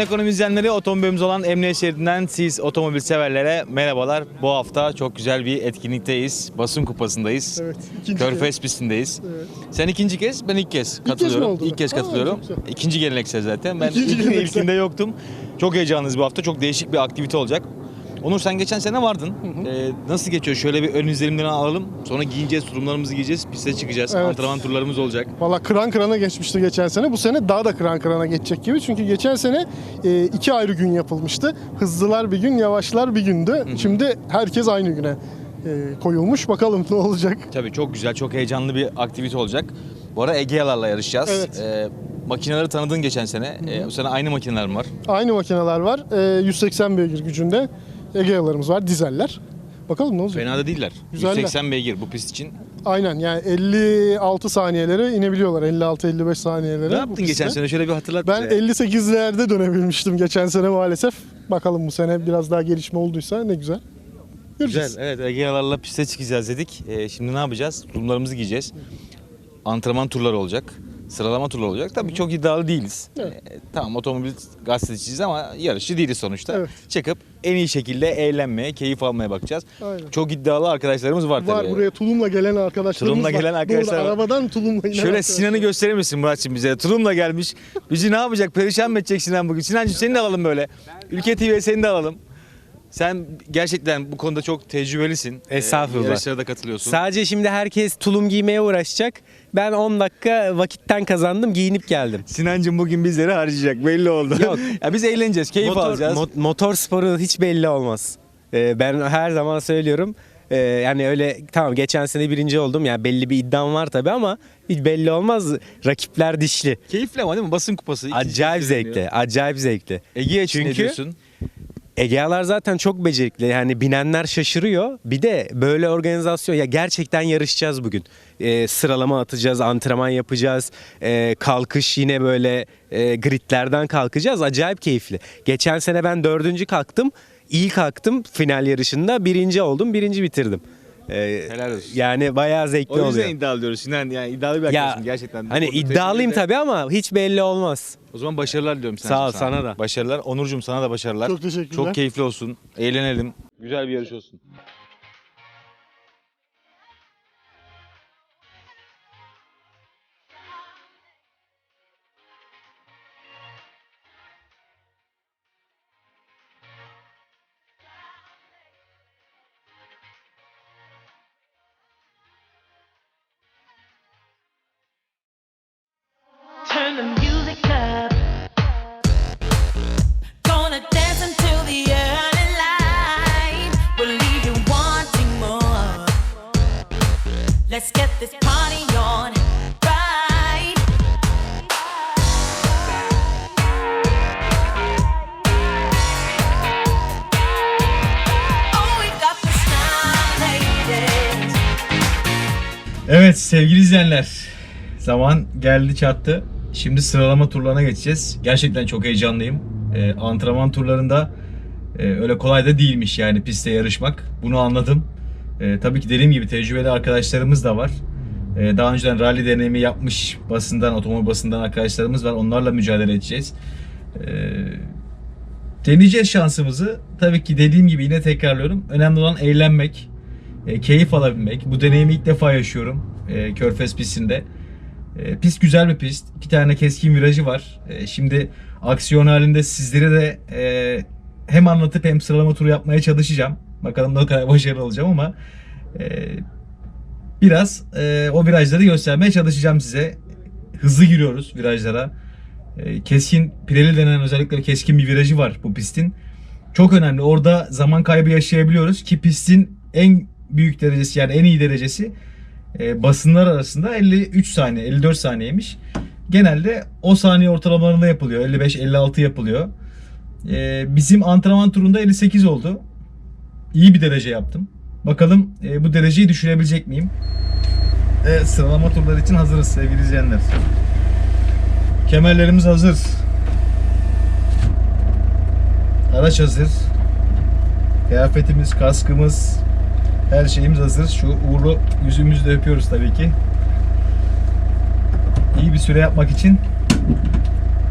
Yaşayan ekonomi izleyenleri otomobilimiz olan Emniyet Şeridi'nden siz otomobil severlere merhabalar. Bu hafta çok güzel bir etkinlikteyiz. Basın kupasındayız. Evet, ikinci Körfez pistindeyiz. Evet. Sen ikinci kez, ben ilk kez katılıyorum. oldu? ilk kez Aa, katılıyorum. çok güzel. İkinci geleneksel zaten. Ben İkinci ilk- geleneksel. ilkinde yoktum. Çok heyecanlıyız bu hafta. Çok değişik bir aktivite olacak. Onur sen geçen sene vardın. Ee, nasıl geçiyor? Şöyle bir ön izlenimlerini alalım. Sonra giyineceğiz, turumlarımızı giyeceğiz, piste çıkacağız. Evet. Antrenman turlarımız olacak. Valla kıran kırana geçmişti geçen sene. Bu sene daha da kıran kırana geçecek gibi. Çünkü geçen sene e, iki ayrı gün yapılmıştı. Hızlılar bir gün, yavaşlar bir gündü. Şimdi herkes aynı güne e, koyulmuş. Bakalım ne olacak. Tabii çok güzel, çok heyecanlı bir aktivite olacak. Bu ara Egea'larla yarışacağız. Evet. Ee, makineleri tanıdın geçen sene. Ee, bu sene aynı makineler mi var? Aynı makineler var. E, 180 beygir gücünde Egea'larımız var, dizeller. Bakalım ne olacak. Fena da değiller. Güzeller. 180 beygir bu pist için. Aynen yani 56 saniyelere inebiliyorlar. 56-55 saniyelere. Ne yaptın geçen sene? Şöyle bir hatırlat Ben bize. 58'lerde dönebilmiştim geçen sene maalesef. Bakalım bu sene biraz daha gelişme olduysa ne güzel. Göreceğiz. Güzel. Evet Egea'larla piste çıkacağız dedik. Ee, şimdi ne yapacağız? Turlarımızı giyeceğiz. Antrenman turları olacak. Sıralama turları olacak. Tabii çok iddialı değiliz. Evet. Ee, tamam otomobil gazetecisiyiz ama yarışçı değiliz sonuçta. Evet. Çıkıp en iyi şekilde eğlenmeye, keyif almaya bakacağız. Aynen. Çok iddialı arkadaşlarımız var, Var tabii. buraya tulumla gelen arkadaşlarımız Tulumla var. gelen arkadaşlar Doğru, var. arabadan tulumla inen Şöyle. Sinan'ı gösterir misin Muratçım bize? Tulum'la gelmiş. Bizi ne yapacak? Perişan mı edecek Sinan bugün? Sinancığım seni de alalım böyle. Ülke TV'ye seni de alalım. Sen gerçekten bu konuda çok tecrübelisin. Estağfurullah. Ee, yarışlara da katılıyorsun. Sadece şimdi herkes tulum giymeye uğraşacak. Ben 10 dakika vakitten kazandım, giyinip geldim. Sinancım bugün bizleri harcayacak belli oldu. Yok. ya biz eğleneceğiz, keyif motor, alacağız. mo- motor sporu hiç belli olmaz. Ee, ben her zaman söylüyorum. Ee, yani öyle tamam geçen sene birinci oldum. Yani belli bir iddiam var tabii ama hiç belli olmaz. Rakipler dişli. Keyifli ama değil mi? Basın kupası. İkinci Acayip kez zevkli. Acayip zevkli. Ege için ne Çünkü- diyorsun? Egea'lar zaten çok becerikli. Yani binenler şaşırıyor. Bir de böyle organizasyon ya gerçekten yarışacağız bugün. Ee, sıralama atacağız, antrenman yapacağız. Ee, kalkış yine böyle e, gridlerden kalkacağız. Acayip keyifli. Geçen sene ben dördüncü kalktım. İyi kalktım final yarışında. Birinci oldum, birinci bitirdim. Ee, Helal olsun. Yani bayağı zevkli O yüzden oluyor. iddialı diyoruz Sinan. Yani iddialı bir Ya arkadaşım gerçekten. hani Orada iddialıyım de- tabii ama hiç belli olmaz. O zaman başarılar diliyorum Sinancığım Sağ ol, sana da. Başarılar. Onurcuğum sana da başarılar. Çok teşekkürler. Çok keyifli olsun. Eğlenelim. Güzel bir yarış olsun. Evet sevgili izleyenler. Zaman geldi çattı. Şimdi sıralama turlarına geçeceğiz. Gerçekten çok heyecanlıyım. Ee, antrenman turlarında e, öyle kolay da değilmiş yani pistte yarışmak. Bunu anladım. Ee, tabii ki dediğim gibi tecrübeli arkadaşlarımız da var. Ee, daha önceden rally deneyimi yapmış basından, otomobil basından arkadaşlarımız var. Onlarla mücadele edeceğiz. Ee, deneyeceğiz şansımızı. Tabii ki dediğim gibi yine tekrarlıyorum. Önemli olan eğlenmek, e, keyif alabilmek. Bu deneyimi ilk defa yaşıyorum e, Körfez pistinde. E, pist güzel bir pist. İki tane keskin virajı var. E, şimdi aksiyon halinde sizlere de e, hem anlatıp hem sıralama turu yapmaya çalışacağım. Bakalım ne kadar başarılı olacağım ama e, biraz e, o virajları göstermeye çalışacağım size. Hızlı giriyoruz virajlara. E, keskin, pireli denen özellikle keskin bir virajı var bu pistin. Çok önemli. Orada zaman kaybı yaşayabiliyoruz ki pistin en büyük derecesi yani en iyi derecesi e, basınlar arasında 53 saniye, 54 saniyeymiş. Genelde o saniye ortalamalarında yapılıyor. 55-56 yapılıyor. E, bizim antrenman turunda 58 oldu. İyi bir derece yaptım. Bakalım e, bu dereceyi düşürebilecek miyim? Evet, sıralama turları için hazırız sevgili izleyenler. Kemerlerimiz hazır. Araç hazır. Kıyafetimiz, kaskımız, her şeyimiz hazır. Şu uğurlu yüzümüzü de öpüyoruz tabii ki. İyi bir süre yapmak için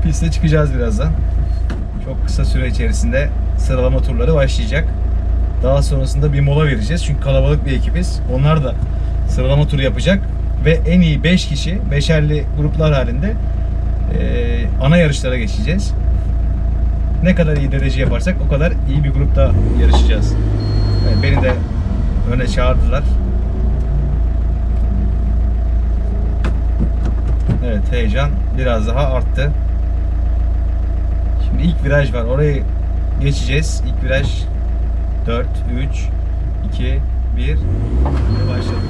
piste çıkacağız birazdan. çok kısa süre içerisinde sıralama turları başlayacak. Daha sonrasında bir mola vereceğiz. Çünkü kalabalık bir ekibiz. Onlar da sıralama turu yapacak. Ve en iyi 5 kişi, beşerli gruplar halinde eee, ana yarışlara geçeceğiz. Ne kadar iyi derece yaparsak o kadar iyi bir grupta yarışacağız. Evet, beni de öne çağırdılar. Evet heyecan biraz daha arttı. Şimdi ilk viraj var. Orayı geçeceğiz. İlk viraj 4, 3, 2, 1 ve başladık.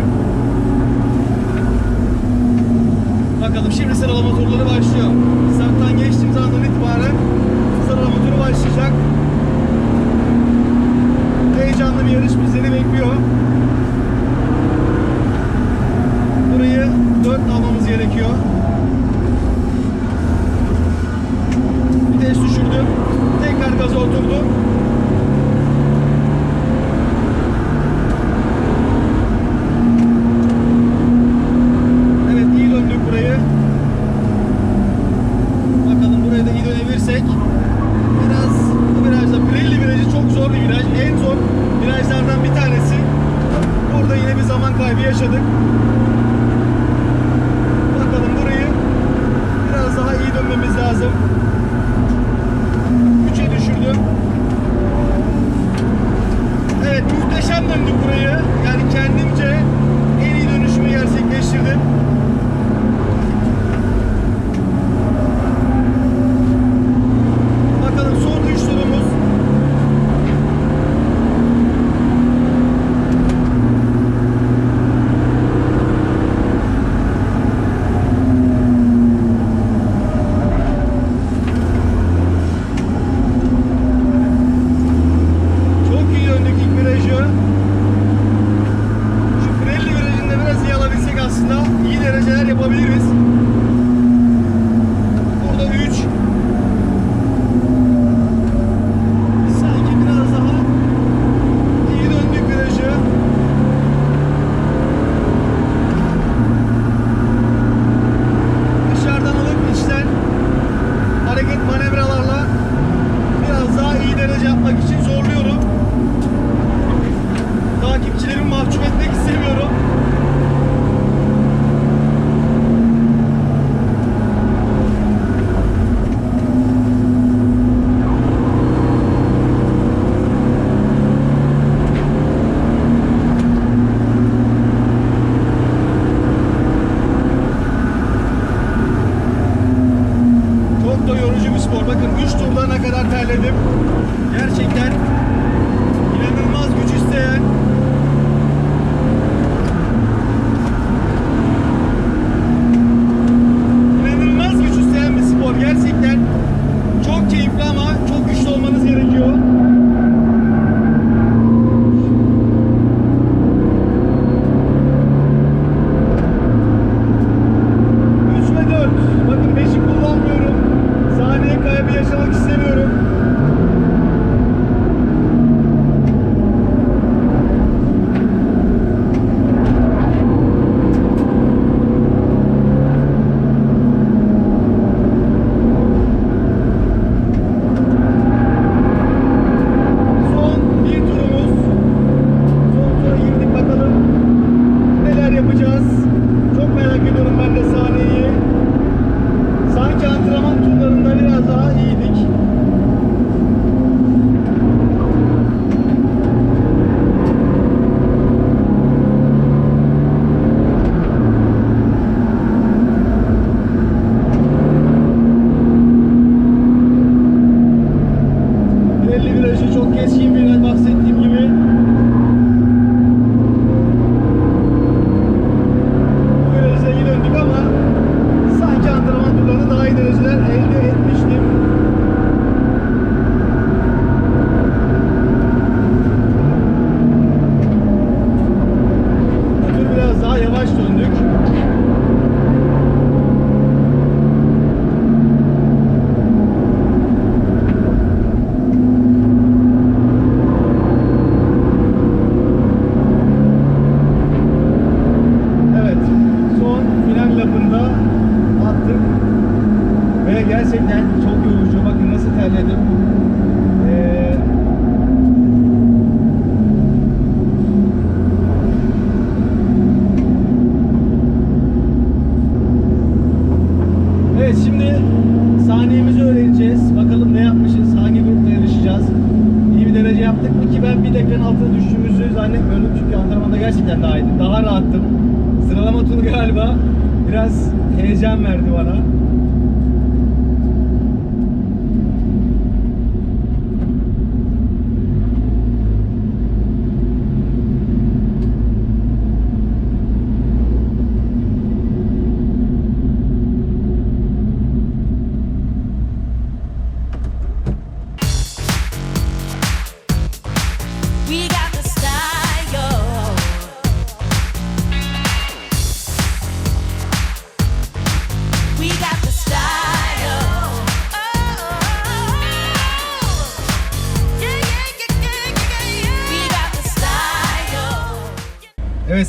YouTube. Zaman kaybı yaşadık.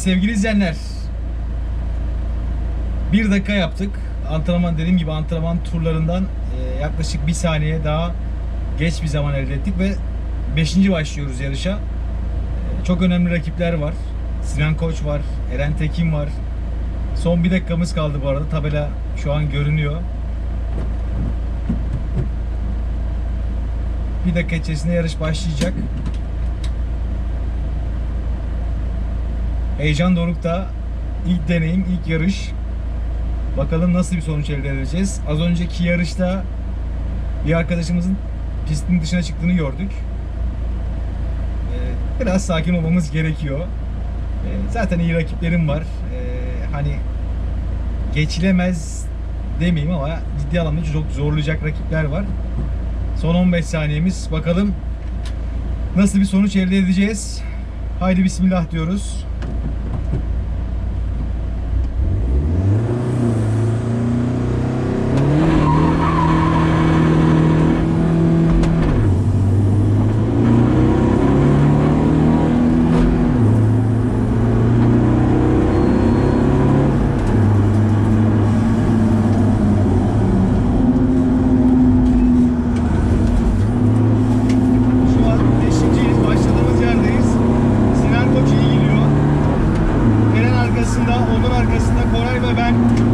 Sevgili izleyenler. Bir dakika yaptık. Antrenman dediğim gibi antrenman turlarından e, yaklaşık bir saniye daha geç bir zaman elde ettik ve 5. başlıyoruz yarışa. E, çok önemli rakipler var. Sinan Koç var, Eren Tekin var. Son bir dakikamız kaldı bu arada. Tabela şu an görünüyor. Bir dakika içerisinde yarış başlayacak. Heyecan dorukta. İlk deneyim, ilk yarış. Bakalım nasıl bir sonuç elde edeceğiz. Az önceki yarışta bir arkadaşımızın pistin dışına çıktığını gördük. Ee, Biraz sakin olmamız gerekiyor. Ee, Zaten iyi rakiplerim var. Ee, Hani geçilemez demeyeyim ama ciddi anlamda çok zorlayacak rakipler var. Son 15 saniyemiz. Bakalım nasıl bir sonuç elde edeceğiz. Haydi bismillah diyoruz. Şu an 5.yiz. Başladığımız yerdeyiz. Sinan Koç iyi gidiyor. Eren arkasında, onun arkasında Koray ve ben.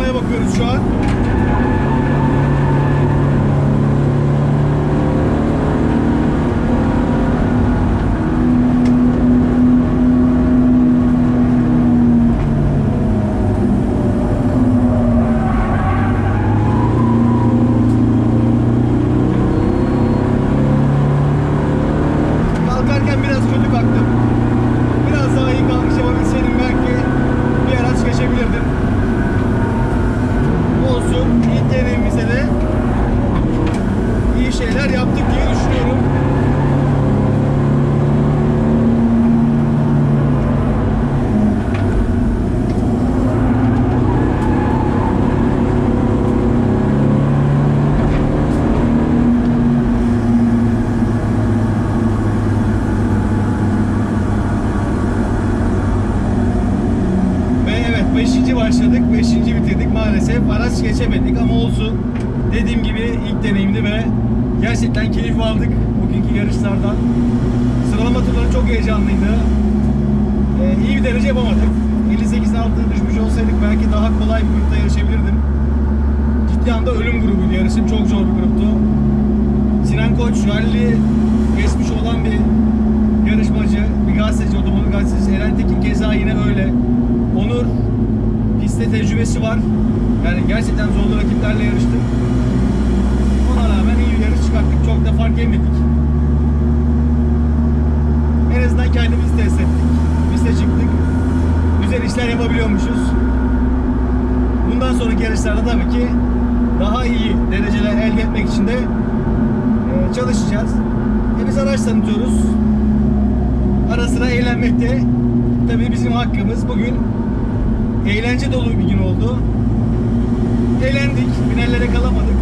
Kazanmaya bakıyoruz şu an. Ciddi anda ölüm grubuydu yarışım. Çok zor bir gruptu. Sinan Koç rally geçmiş olan bir yarışmacı, bir gazeteci, otomobil gazetecisi. Eren Tekin keza yine öyle. Onur pistte tecrübesi var. Yani gerçekten zorlu rakiplerle yarıştık. Ona rağmen iyi bir yarış çıkarttık. Çok da fark yemedik. En azından kendimizi test ettik. Piste çıktık. Güzel işler yapabiliyormuşuz. Bundan sonraki yarışlarda tabii ki daha iyi dereceler elde etmek için de e, çalışacağız. E biz araç tanıtıyoruz. Ara sıra eğlenmek de tabii bizim hakkımız. Bugün eğlence dolu bir gün oldu. Eğlendik, finallere kalamadık.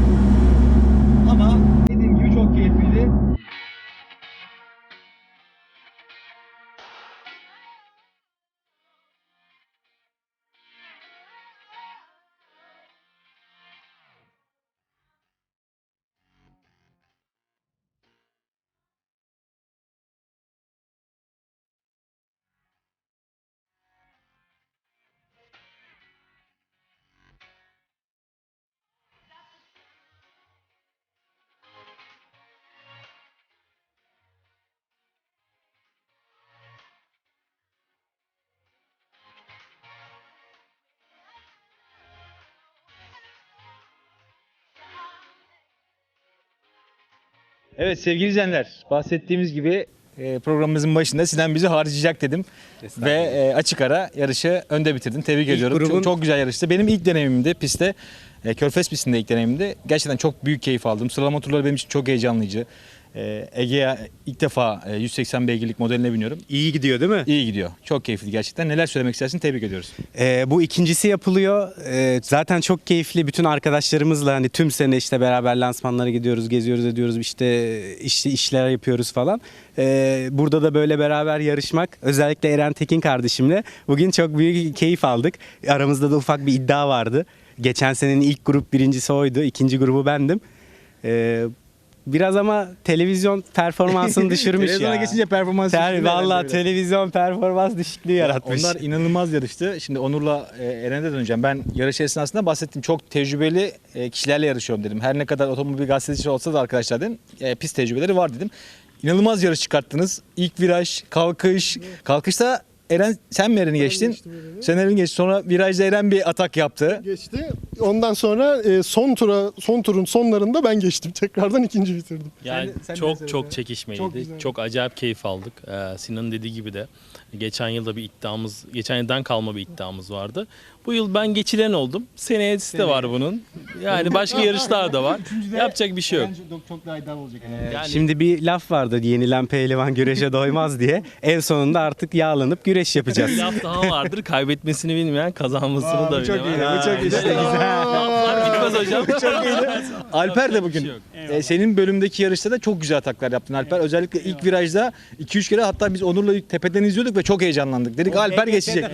Evet sevgili izleyenler, bahsettiğimiz gibi e, programımızın başında Sinan bizi harcayacak dedim. Ve e, açık ara yarışı önde bitirdim. Tebrik ediyorum. grubun- Çok, çok güzel yarıştı. Benim ilk deneyimimdi pistte. E, Körfez pistinde ilk deneyimimdi. Gerçekten çok büyük keyif aldım. Sıralama turları benim için çok heyecanlıydı. E, Ege'ye ilk defa e, 180 beygirlik modeline biniyorum. İyi gidiyor değil mi? İyi gidiyor. Çok keyifli gerçekten. Neler söylemek istersin? Tebrik ediyoruz. Ee, bu ikincisi yapılıyor. Ee, zaten çok keyifli. Bütün arkadaşlarımızla hani tüm sene işte beraber lansmanlara gidiyoruz, geziyoruz, ediyoruz. işte işte işler yapıyoruz falan. Ee, burada da böyle beraber yarışmak, özellikle Eren Tekin kardeşimle bugün çok büyük keyif aldık. Aramızda da ufak bir iddia vardı. Geçen senenin ilk grup birincisi oydu, ikinci grubu bendim. Ee, biraz ama televizyon performansını düşürmüş Televizyona ya. geçince performans Ter, herhalde Valla biraz. televizyon performans düşüklüğü yaratmış. Onlar inanılmaz yarıştı. Şimdi Onur'la e, Eren'e de döneceğim. Ben yarış esnasında bahsettim. Çok tecrübeli e, kişilerle yarışıyorum dedim. Her ne kadar otomobil gazetecisi olsa da arkadaşlar dedim. e, pist tecrübeleri var dedim. İnanılmaz yarış çıkarttınız. İlk viraj, kalkış. Kalkışta Eren sen mi Eren'i geçtin? geçtim Eren'i. Sen Eren'i geçtin. Sonra virajda Eren bir atak yaptı. Geçti. Ondan sonra e, son tura son turun sonlarında ben geçtim. Tekrardan ikinci bitirdim. Yani Sen- sen de çok çok çekişmeliydi. Çok Çok, güzel. acayip keyif aldık. Ee, Sinan'ın dediği gibi de geçen yılda bir iddiamız, geçen yıldan kalma bir iddiamız vardı. Bu yıl ben geçilen oldum. Seneye de var bunun. Yani başka yarışlar da var. Yapacak bir şey yok. Çok daha iddialı olacak. Yani Şimdi bir laf vardı yenilen pehlivan güreşe doymaz diye. En sonunda artık yağlanıp güreş yapacağız. bir laf daha vardır. Kaybetmesini bilmeyen kazanmasını Aa, da bu çok bilemez. iyi, bu çok iyi. Laflar bitmez hocam. Çok iyiydi. Alper de bugün şey e, senin bölümdeki yarışta da çok güzel ataklar yaptın Alper. Özellikle ilk virajda 2-3 kere hatta biz Onur'la tepeden izliyorduk ve çok heyecanlandık. Dedik Alper geçecek.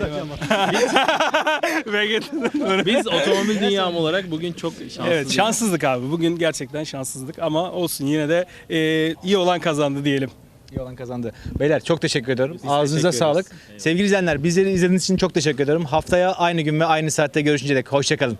Biz otomobil dünyam olarak bugün çok şanslıyız. Evet şanssızlık abi. Bugün gerçekten şanssızlık ama olsun yine de e, iyi olan kazandı diyelim. İyi olan kazandı. Beyler çok teşekkür ediyorum. Biz Ağzınıza teşekkür sağlık. Sevgili izleyenler bizleri izlediğiniz için çok teşekkür ederim. Haftaya aynı gün ve aynı saatte görüşünce dek hoşçakalın.